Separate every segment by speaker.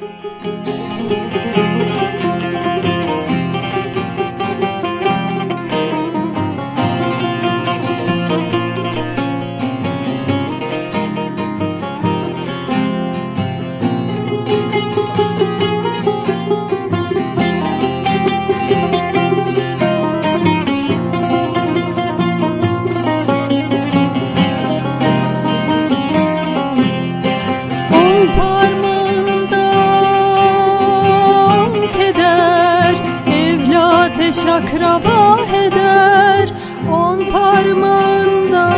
Speaker 1: On akraba heder On parmağında.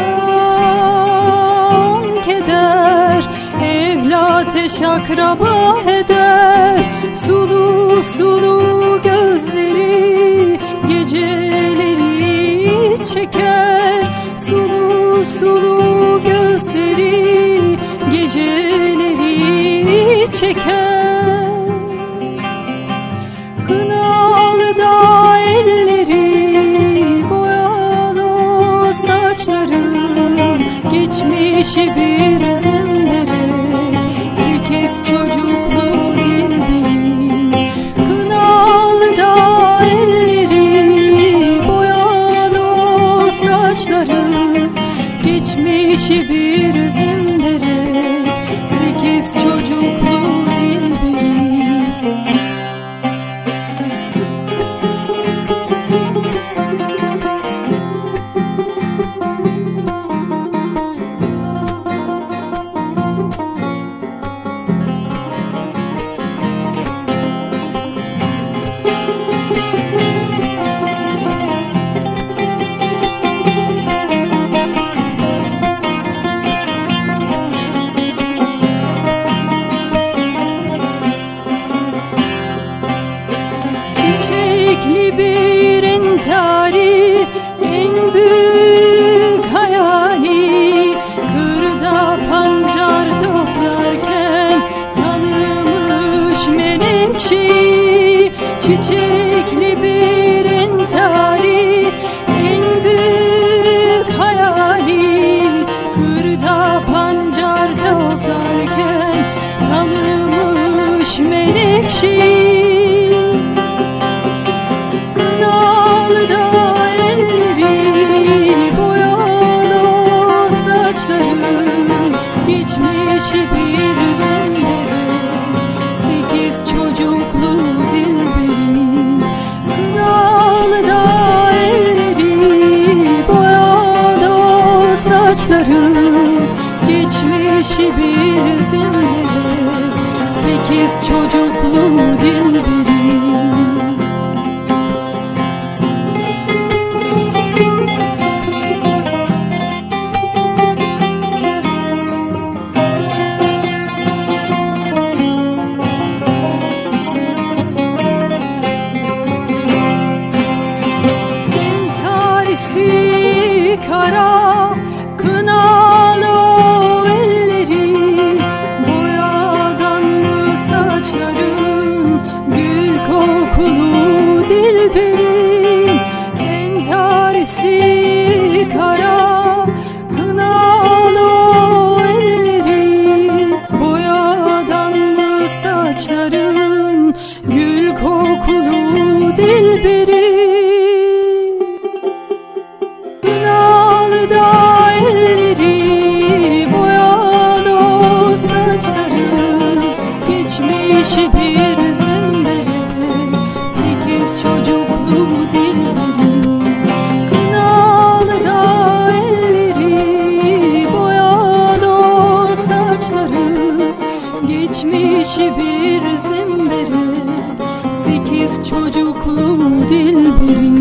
Speaker 1: Keder Evlat eş akraba heder. Sulu sulu gözleri Geceleri çeker. Sulu sulu gözleri Geceleri çeker Geçmişi bir zemberek Sekiz çocuklu ilbeği Kınalı elleri Boyalı saçları. Geçmişi bir Yürekli bir entari en büyük hayali. Kırda pancar toplarken tanımış menekşi. Çiçekli bir entari en büyük hayali. Kırda pancar toplarken tanımış menekşi. geçmiş bir zemleri Sekiz çocuklu dilberi. Kınalı da elleri Boyalı saçları Geçmiş bir zemleri. Sekiz çocuklu dilberi. kulu dilberi Kınalı da elleri boyalı saçları. Geçmiş bir zembere sekiz çocuklu dilberi Kınalı da elleri boyalı saçları. Geçmiş bir çocukluğum dilberim